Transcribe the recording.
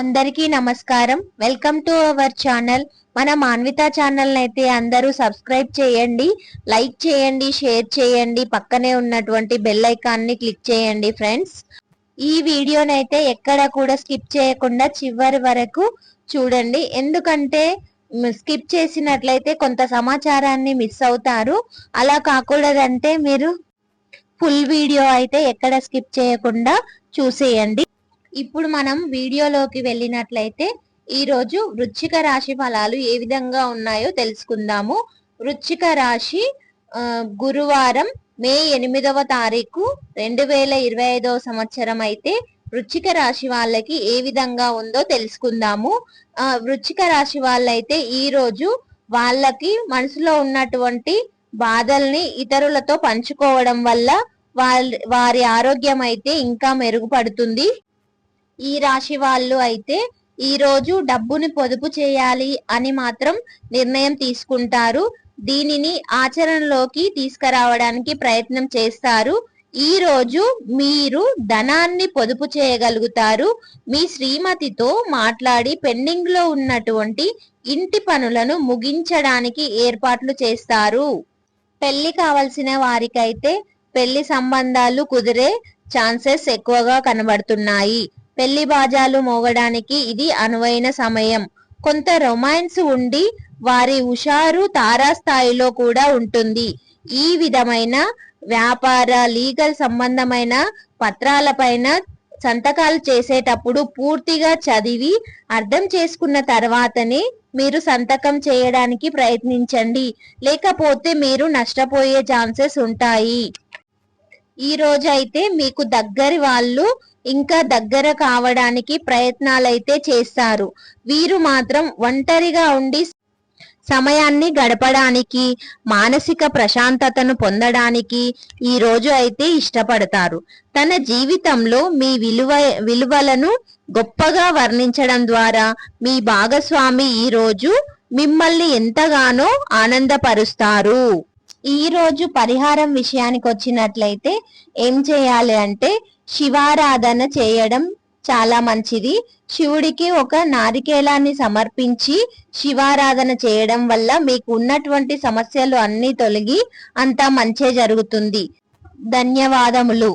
అందరికీ నమస్కారం. Welcome to our channel మన మాన్విత ఛానల్ అయితే అందరూ సబ్స్క్రైబ్ చేయండి లైక్ చేయండి షేర్ చేయండి పక్కనే ఉన్నటువంటి బెల్ ఐకాన్ని క్లిక్ చేయండి ఫ్రెండ్స్. ఈ వీడియోనైతే ఎక్కడ కూడా స్కిప్ చేయకుండా చివరి వరకు చూడండి. ఎందుకంటే స్కిప్ చేసినట్లయితే కొంత సమాచారాన్ని మిస్ అవుతారు. అలా కాకూడదంటే మీరు ఫుల్ వీడియో అయితే ఎక్కడ స్కిప్ చేయకుండా చూసేయండి. ఇప్పుడు మనం వీడియోలోకి వెళ్ళినట్లయితే ఈరోజు వృచ్చిక రాశి ఫలాలు ఏ విధంగా ఉన్నాయో తెలుసుకుందాము. వృచ్చిక రాశి గురువారం మే ఎనిమిదవ తారీఖు రెండు వేల ఇరవై ఐదవ సంవత్సరం అయితే వృచ్చిక రాశి వాళ్ళకి ఏ విధంగా ఉందో తెలుసుకుందాము. ఆ రాశి వాళ్ళైతే ఈ రోజు వాళ్ళకి మనసులో ఉన్నటువంటి బాధల్ని ఇతరులతో పంచుకోవడం వల్ల వాళ్ళ వారి ఆరోగ్యం అయితే ఇంకా మెరుగుపడుతుంది. ఈ రాశి వాళ్ళు అయితే ఈ రోజు డబ్బుని పొదుపు చేయాలి అని మాత్రం నిర్ణయం తీసుకుంటారు. దీనిని ఆచరణలోకి తీసుకురావడానికి ప్రయత్నం చేస్తారు. ఈ రోజు మీరు ధనాన్ని పొదుపు చేయగలుగుతారు. మీ శ్రీమతితో మాట్లాడి పెండింగ్లో ఉన్నటువంటి ఇంటి పనులను ముగించడానికి ఏర్పాట్లు చేస్తారు. పెళ్ళి కావలసిన వారికైతే పెళ్ళి సంబంధాలు కుదిరే ఛాన్సెస్ ఎక్కువగా కనబడుతున్నాయి. పెళ్ళి బాజాలు మోగడానికి ఇది అనువైన సమయం. కొంత రొమాన్స్ ఉండి వారి హుషారు తారాస్థాయిలో కూడా ఉంటుంది. ఈ విధమైన వ్యాపార లీగల్ సంబంధమైన పత్రాలపైన సంతకాలు చేసేటప్పుడు పూర్తిగా చదివి అర్థం చేసుకున్న తర్వాతనే మీరు సంతకం చేయడానికి ప్రయత్నించండి. లేకపోతే మీరు నష్టపోయే ఛాన్సెస్ ఉంటాయి. ఈ రోజు అయితే మీకు దగ్గరి వాళ్ళు ఇంకా దగ్గర కావడానికి ప్రయత్నాలైతే చేస్తారు. వీరు మాత్రం ఒంటరిగా ఉండి సమయాన్ని గడపడానికి మానసిక ప్రశాంతతను పొందడానికి ఈ రోజు అయితే ఇష్టపడతారు. తన జీవితంలో మీ విలువ విలువలను గొప్పగా వర్ణించడం ద్వారా మీ భాగస్వామి ఈ రోజు మిమ్మల్ని ఎంతగానో ఆనందపరుస్తారు. ఈ రోజు పరిహారం విషయానికి వచ్చినట్లయితే ఏం చేయాలి అంటే శివారాధన చేయడం చాలా మంచిది. శివుడికి ఒక నారికేలాన్ని సమర్పించి శివారాధన చేయడం వల్ల మీకు ఉన్నటువంటి సమస్యలు అన్ని తొలగి అంతా మంచే జరుగుతుంది. ధన్యవాదములు.